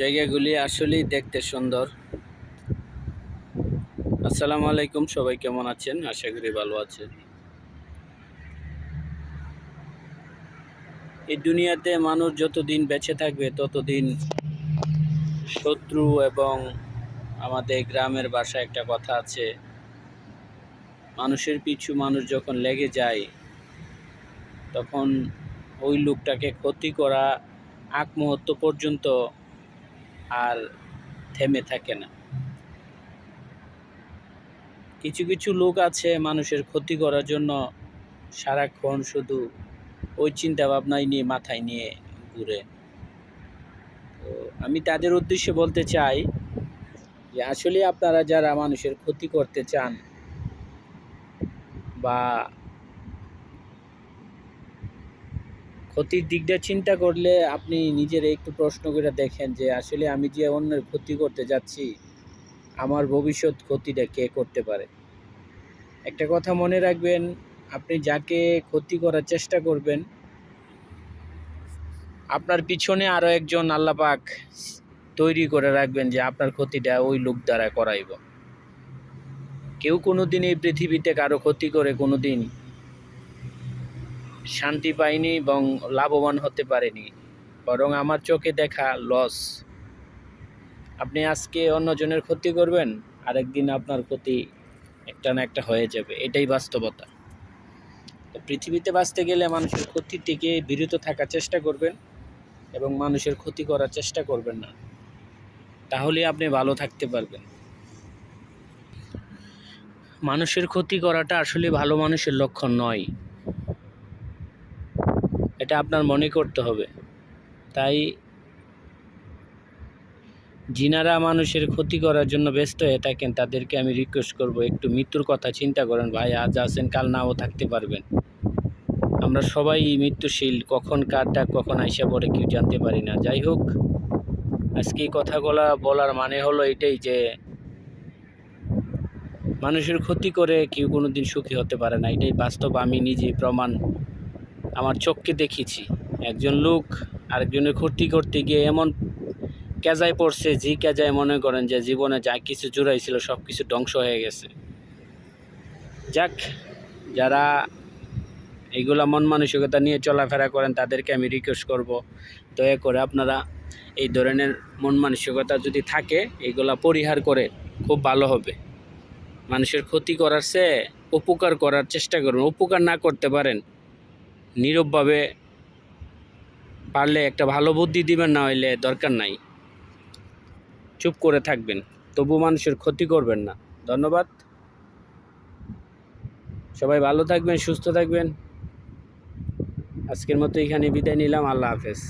জায়গাগুলি আসলেই দেখতে সুন্দর। আসসালামু আলাইকুম, সবাই কেমন আছেন? আশা করি ভালো আছেন। এই দুনিয়াতে মানুষ যতদিন বেঁচে থাকবে, ততদিন শত্রু এবং আমাদের গ্রামের ভাষায় একটা কথা আছে, মানুষের পিছু মানুষ যখন লেগে যায়, তখন ওই লোকটাকে ক্ষতি করা আগ মুহূর্ত পর্যন্ত আর থেমে থাকে না। কিছু কিছু লোক আছে মানুষের ক্ষতি করার জন্য সারাক্ষণ শুধু ওই চিন্তা ভাবনাই নিয়ে, মাথায় নিয়ে ঘুরে। তো আমি তাদের উদ্দেশ্যে বলতে চাই যে আসলে আপনারা যারা মানুষের ক্ষতি করতে চান বা ক্ষতির দিকটা চিন্তা করলে আপনি নিজের একটু প্রশ্ন করে দেখেন যে আসলে আমি যে অন্যের ক্ষতি করতে যাচ্ছি, আমার ভবিষ্যৎ ক্ষতিটা কে করতে পারে? একটা কথা মনে রাখবেন, আপনি যাকে ক্ষতি করার চেষ্টা করবেন, আপনার পিছনে আরও একজন আল্লাপাক তৈরি করে রাখবেন যে আপনার ক্ষতিটা ওই লোক দ্বারা করাইব। কেউ কোনো দিন এই পৃথিবীতে কারও ক্ষতি করে কোনো দিন শান্তি পাইনি এবং লাভবান হতে পারেনি। বরং আমার চোখে দেখা লস আপনি আজকে অন্যজনের ক্ষতি করবেন, আরেকদিন আপনার ক্ষতি একটা না একটা হয়ে যাবে। এটাই বাস্তবতা। তো পৃথিবীতে বাঁচতে গেলে মানুষের ক্ষতি থেকে বিরত থাকার চেষ্টা করবেন এবং মানুষের ক্ষতি করার চেষ্টা করবেন না। তাহলে আপনি ভালো থাকতে পারবেন। মানুষের ক্ষতি করাটা আসলে ভালো মানুষের লক্ষণ নয়। এটা আপনার মনে করতে হবে। তাই যিনারা মানুষের ক্ষতি করার জন্য ব্যস্ত হয়ে থাকেন, তাদেরকে আমি রিকোয়েস্ট করব, একটু মৃত্যুর কথা চিন্তা করেন, ভাই আজ আছেন, কাল নাও থাকতে পারবেন। আমরা সবাই মৃত্যুশীল, কখন কার ডাক, কখন আইসা পড়ে কেউ জানতে পারি না। যাই হোক, আজকে এই কথাগুলা বলার মানে হলো এটাই যে, মানুষের ক্ষতি করে কেউ কোনো দিন সুখী হতে পারে না। এটাই বাস্তব, আমি নিজে প্রমাণ আমার চোখকে দেখেছি। একজন লোক আরেকজনের ক্ষতি করতে গিয়ে এমন কেজায় পড়ছে, যে কেজায় মনে করেন যে জীবনে যা কিছু জুড়াইছিল সব কিছু ধ্বংস হয়ে গেছে। যাক, যারা এইগুলা মন মানসিকতা নিয়ে চলাফেরা করেন, তাদেরকে আমি রিকোয়েস্ট করব, দয়া করে আপনারা এই ধরনের মন মানসিকতা যদি থাকে, এগুলা পরিহার করে খুব ভালো হবে। মানুষের ক্ষতি করার চেয়ে উপকার করার চেষ্টা করুন। উপকার না করতে পারেন নীরবভাবে পারলে একটা ভালো বুদ্ধি দিবেন, না হইলে দরকার নাই। চুপ করে থাকবেন, তবু মানুষের ক্ষতি করবেন না। ধন্যবাদ। সবাই ভালো থাকবেন, সুস্থ থাকবেন। আজকের মতো এখানে বিদায় নিলাম, আল্লাহ হাফেজ।